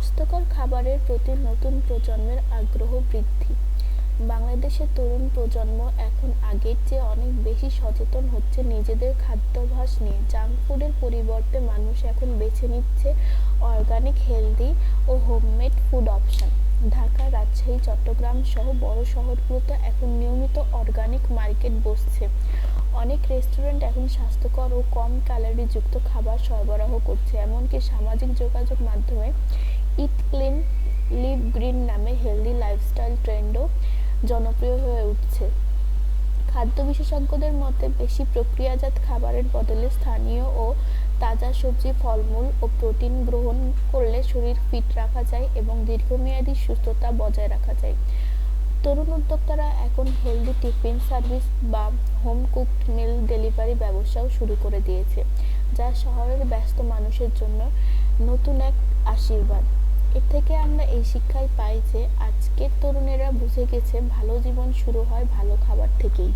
স্বাস্থ্যকর খাবারের প্রতি নতুন প্রজন্মের আগ্রহ বৃদ্ধি। বাংলাদেশের তরুণ প্রজন্ম এখন আগের চেয়ে অনেক বেশি সচেতন হচ্ছে নিজেদের খাদ্যাভ্যাস নিয়ে। জাঙ্ক ফুডের পরিবর্তে মানুষ এখন বেছে নিচ্ছে অর্গানিক, হেলদি ও homemade food option. Dhaka, Rajshahi, Chittagong সহ বড় শহরগুলোতে এখন নিয়মিত অর্গানিক মার্কেট বসছে। অনেক রেস্টুরেন্ট এখন স্বাস্থ্যকর ও কম ক্যালোরিযুক্ত খাবার সরবরাহ করছে, এমনকি সামাজিক যোগাযোগ মাধ্যমে ইট ক্লিন লিভ গ্রিন নামে হেলদি লাইফস্টাইল ট্রেন্ডও জনপ্রিয় হয়ে উঠছে। খাদ্য বিশেষজ্ঞদের মতে, বেশি প্রক্রিয়াজাত খাবারের বদলে স্থানীয় ও তাজা সবজি, ফলমূল ও প্রোটিন গ্রহণ করলে শরীর ফিট রাখা যায় এবং দীর্ঘমেয়াদী সুস্থতা বজায় রাখা যায়। তরুণ উদ্যোক্তারা এখন হেলদি টিফিন সার্ভিস বা হোম কুকড মিল ডেলিভারি ব্যবসাও শুরু করে দিয়েছে, যা শহরের ব্যস্ত মানুষের জন্য নতুন এক আশীর্বাদ। এর থেকে আমরা এই শিক্ষাই পাই যে আজকের তরুণেরা বুঝে গেছে ভালো জীবন শুরু হয় ভালো খাবার থেকেই।